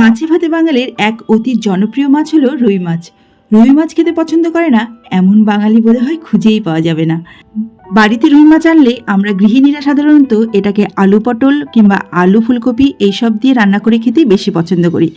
মাছে ভাতে বাঙালির এক অতি জনপ্রিয় মাছ হলো রুই মাছ। রুই মাছ খেতে পছন্দ করে না, এমন বাঙালি বোধ হয় খুঁজেই পাওয়া যাবে না। বাড়িতে রুই মাছ আনলে আমরা গৃহিণীরা সাধারণত এটাকে আলু পটল কিংবা আলু ফুলকপি এইসব দিয়ে রান্না করে খেতেই বেশি পছন্দ করি।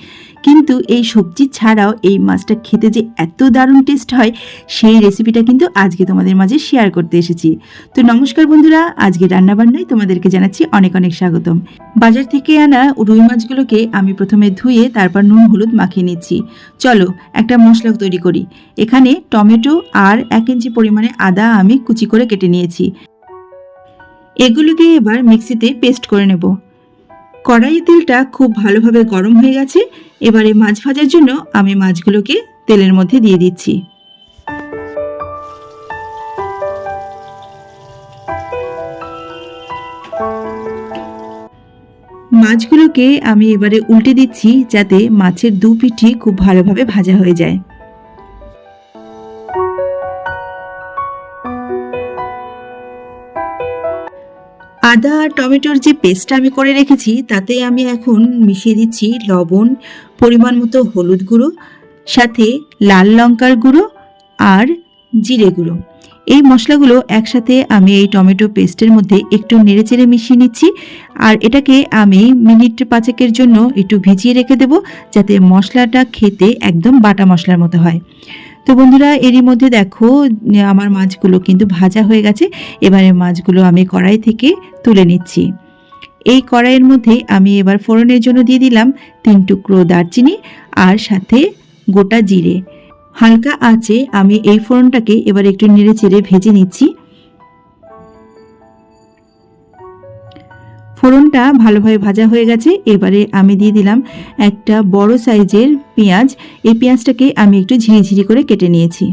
কিন্তু এই সবজি ছাড়াও এই মাছটা খেতে যে এত দারুণ টেস্ট হয়, সেই রেসিপিটা কিন্তু আজকে তোমাদের মাঝে শেয়ার করতে এসেছি। তো নমস্কার বন্ধুরা, আজকে রান্নাবান্নায় তোমাদেরকে জানাচ্ছি অনেক অনেক স্বাগতম। বাজার থেকে আনা রুই মাছগুলোকে আমি প্রথমে ধুয়ে তারপর নুন হলুদ মাখিয়ে নিচ্ছি। চলো একটা মশলা তৈরি করি। এখানে টমেটো আর এক ইঞ্চি পরিমাণে আদা আমি কুচি করে কেটে নিয়েছি। এগুলোকে এবার মিক্সিতে পেস্ট করে নেব। কড়াইয়ে তেলটা খুব ভালোভাবে গরম হয়ে গেছে। এবারে মাছ ভাজার জন্য আমি মাছগুলোকে তেলের মধ্যে দিয়ে দিচ্ছি। মাছগুলোকে আমি এবারে উল্টে দিচ্ছি যাতে মাছের দু পিঠি খুব ভালোভাবে ভাজা হয়ে যায়। আদা আর টমেটোর যে পেস্টটা আমি করে রেখেছি, তাতে আমি এখন মিশিয়ে দিচ্ছি লবণ, পরিমাণ মতো হলুদ গুঁড়ো, সাথে লাল লঙ্কার গুঁড়ো আর জিরে গুঁড়ো। এই মশলাগুলো একসাথে আমি এই টমেটো পেস্টের মধ্যে একটু নেড়েচেড়ে মিশিয়ে নিচ্ছি আর এটাকে আমি মিনিট পাঁচেকের জন্য একটু ভিজিয়ে রেখে দেবো, যাতে মশলাটা খেতে একদম বাটা মশলার মতো হয়। তো বন্ধুরা, এরই মধ্যে দেখো, আমার মাছগুলো কিন্তু ভাজা হয়ে গেছে। এবারে মাছগুলো আমি কড়াই থেকে তুলে নিচ্ছি। এই কড়াইয়ের মধ্যে আমি এবার ফোড়নের জন্য দিয়ে দিলাম তিন টুকরো দারচিনি আর সাথে গোটা জিরে। হালকা আঁচে আমি এই ফোড়নটাকে এবার একটু নেড়ে চেড়ে ভেজে নিচ্ছি। ফোড়নটা ভালোভাবে ভাজা হয়ে গেছে। এবারে আমি দিয়ে দিলাম একটা বড় সাইজের পেঁয়াজ। এই পেঁয়াজটাকে আমি একটু ঝিরিঝিরি করে কেটে নিয়েছি।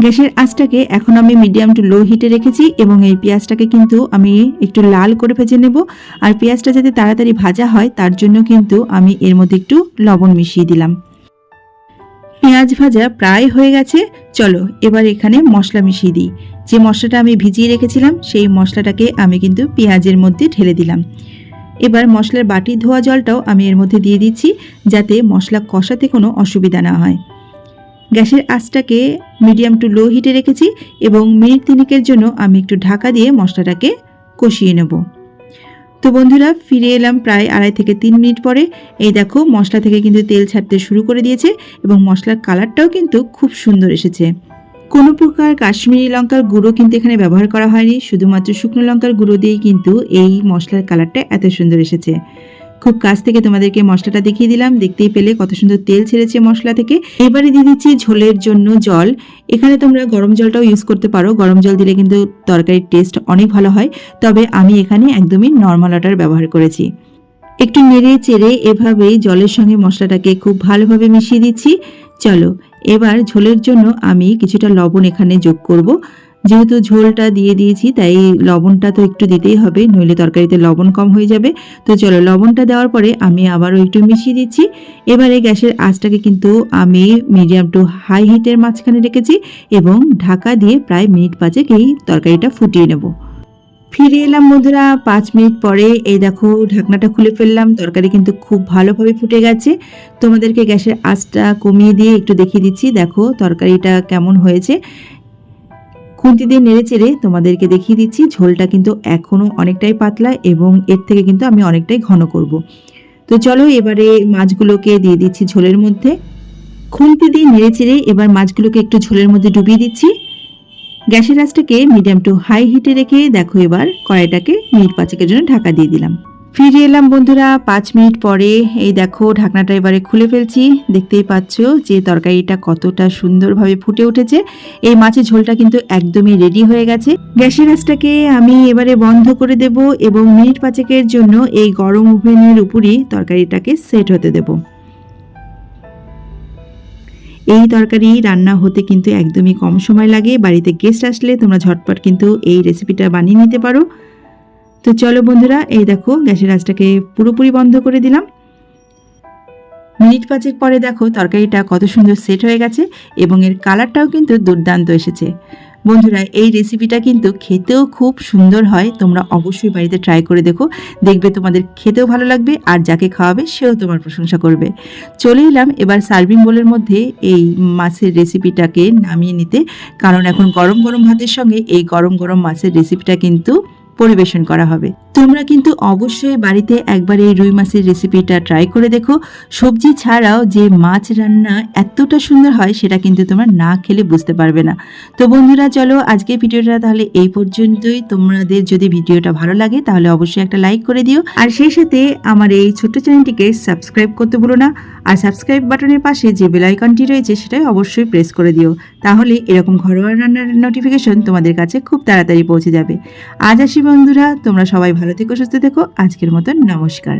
গ্যাসের আঁচটাকে এখন আমি মিডিয়াম টু লো হিটে রেখেছি এবং এই পেঁয়াজটাকে কিন্তু আমি একটু লাল করে ভেজে নেব। আর পেঁয়াজটা যাতে তাড়াতাড়ি ভাজা হয়, তার জন্য কিন্তু আমি এর মধ্যে একটু লবণ মিশিয়ে দিলাম। পেঁয়াজ ভাজা প্রায় হয়ে গেছে। চলো, এবার এখানে মশলা মিশিয়ে দিই। যে মশলাটা আমি ভিজিয়ে রেখেছিলাম, সেই মশলাটাকে আমি কিন্তু পেঁয়াজের মধ্যে ঢেলে দিলাম। এবার মশলার বাটি ধোয়া জলটাও আমি এর মধ্যে দিয়ে দিচ্ছি, যাতে মশলা কষাতে কোনো অসুবিধা না হয়। গ্যাসের আঁচটাকে মিডিয়াম টু লো হিটে রেখেছি এবং মিনিট তিনিকের জন্য আমি একটু ঢাকা দিয়ে মশলাটাকে কষিয়ে নেব। তো বন্ধুরা, ফিরে এলাম প্রায় আড়াই থেকে তিন মিনিট পরে। এই দেখো, মশলা থেকে কিন্তু তেল ছাড়তে শুরু করে দিয়েছে এবং মশলার কালারটাও কিন্তু খুব সুন্দর এসেছে। কোনো প্রকার কাশ্মীরি লঙ্কার গুঁড়ো কিন্তু এখানে ব্যবহার করা হয়নি। শুধুমাত্র শুকনো লঙ্কার গুঁড়ো দিয়েই কিন্তু এই মশলার কালারটা এত সুন্দর এসেছে। খুব কাছ থেকে তোমাদেরকে মশলাটা দেখিয়ে দিলাম। দেখতেই পেলে কত সুন্দর তেল ছেড়েছে মশলা থেকে। এবারে দিয়ে দিচ্ছি ঝোলের জন্য জল। এখানে তোমরা গরম জলটাও ইউজ করতে পারো। গরম জল দিলে কিন্তু তরকারির টেস্ট অনেক ভালো হয়। তবে আমি এখানে একদমই নর্মাল ওয়াটার ব্যবহার করেছি। একটু নেড়ে চেড়ে এভাবেই জলের সঙ্গে মশলাটাকে খুব ভালোভাবে মিশিয়ে দিচ্ছি। চলো এবার ঝোলের জন্য আমি কিছুটা লবণ এখানে যোগ করব। যেহেতু ঝোলটা দিয়ে দিয়েছি, তাই লবণটা তো একটু দিতেই হবে, নইলে তরকারিতে লবণ কম হয়ে যাবে। তো চলো, লবণটা দেওয়ার পরে আমি আবারও একটু মিশিয়ে দিচ্ছি। এবারে গ্যাসের আঁচটাকে কিন্তু আমি মিডিয়াম টু হাই হিটের মাঝখানে রেখেছি এবং ঢাকা দিয়ে প্রায় মিনিট পাঁচেক এই তরকারিটা ফুটিয়ে নেব। ফিরে এলাম বন্ধুরা, পাঁচ মিনিট পরে এই দেখো ঢাকনাটা খুলে ফেললাম, তরকারি কিন্তু খুব ভালোভাবে ফুটে গেছে। তোমাদেরকে গ্যাসের আঁচটা কমিয়ে দিয়ে একটু দেখিয়ে দিচ্ছি, দেখো তরকারিটা কেমন হয়েছে। খুন্তি দিয়ে নেড়ে চেড়ে তোমাদেরকে দেখিয়ে দিচ্ছি, ঝোলটা কিন্তু এখনও অনেকটাই পাতলা এবং এর থেকে কিন্তু আমি অনেকটাই ঘন করব। তো চলো এবারে মাছগুলোকে দিয়ে দিচ্ছি ঝোলের মধ্যে। খুন্তি দিয়ে নেড়ে চেড়ে এবার মাছগুলোকে একটু ঝোলের মধ্যে ডুবিয়ে দিচ্ছি। গ্যাসের আঁচটাকে মিডিয়াম টু হাই হিটে রেখে দেখো এবার কড়াইটাকে মিনিট পাঁচেকের জন্য ঢাকা দিয়ে দিলাম। ফিরে এলাম বন্ধুরা, পাঁচ মিনিট পরে এই দেখো ঢাকনাটা এবারে খুলে ফেলছি। দেখতেই পাচ্ছ যে তরকারিটা কতটা সুন্দরভাবে ফুটে উঠেছে। এই মাছের ঝোলটা কিন্তু একদমই রেডি হয়ে গেছে। গ্যাসের আঁচটাকে আমি এবারে বন্ধ করে দেব এবং মিনিট পাঁচেকের জন্য এই গরম ওভেনের উপরই তরকারিটাকে সেট হতে দেব। এই তরকারি রান্না হতে কিন্তু একদমই কম সময় লাগে। বাড়িতে গেস্ট আসলে তোমরা ঝটপট কিন্তু এই রেসিপিটা বানিয়ে নিতে পারো। তো চলো বন্ধুরা, এই দেখো গ্যাসের আঁচটাকে পুরোপুরি বন্ধ করে দিলাম। মিনিট পাঁচেক পরে দেখো তরকারিটা কত সুন্দর সেট হয়ে গেছে এবং এর কালারটাও কিন্তু দুর্দান্ত এসেছে। বন্ধুরা, এই রেসিপিটা কিন্তু খেতেও খুব সুন্দর হয়। তোমরা অবশ্যই বাড়িতে ট্রাই করে দেখো। দেখবে তোমাদের খেতেও ভালো লাগবে আর যাকে খাওয়াবে সেও তোমার প্রশংসা করবে। চলে এলাম এবার সার্ভিং বোলের মধ্যে এই মাছের রেসিপিটাকে নামিয়ে নিতে। কারণ এখন গরম গরম ভাতের সঙ্গে এই গরম গরম মাছের রেসিপিটা কিন্তু পরিবেশন করা হবে। তোমরা কিন্তু অবশ্যই বাড়িতে একবার এই রুই মাছের রেসিপিটা ট্রাই করে দেখো। সবজি ছাড়াও যে মাছ রান্না এতটা সুন্দর হয় সেটা কিন্তু তোমরা না খেলে বুঝতে পারবে না। তো বন্ধুরা, চলো আজকে ভিডিওটা তাহলে এই পর্যন্তই। তোমাদের যদি ভিডিওটা ভালো লাগে তাহলে অবশ্যই একটা লাইক করে দিও। আর সেই সাথে আমার এই ছোট্ট চ্যানেলটিকে সাবস্ক্রাইব করতে ভুলো না। আর সাবস্ক্রাইব বাটনের পাশে যে বেল আইকনটি রয়েছে সেটাই অবশ্যই প্রেস করে দিও। তাহলে এরকম ঘরোয়া রান্নার নোটিফিকেশন তোমাদের কাছে খুব তাড়াতাড়ি পৌঁছে যাবে। আজ আসি বন্ধুরা, তোমরা সবাই ভালো থেকো, সুস্থ থেকো। আজকের মতন নমস্কার।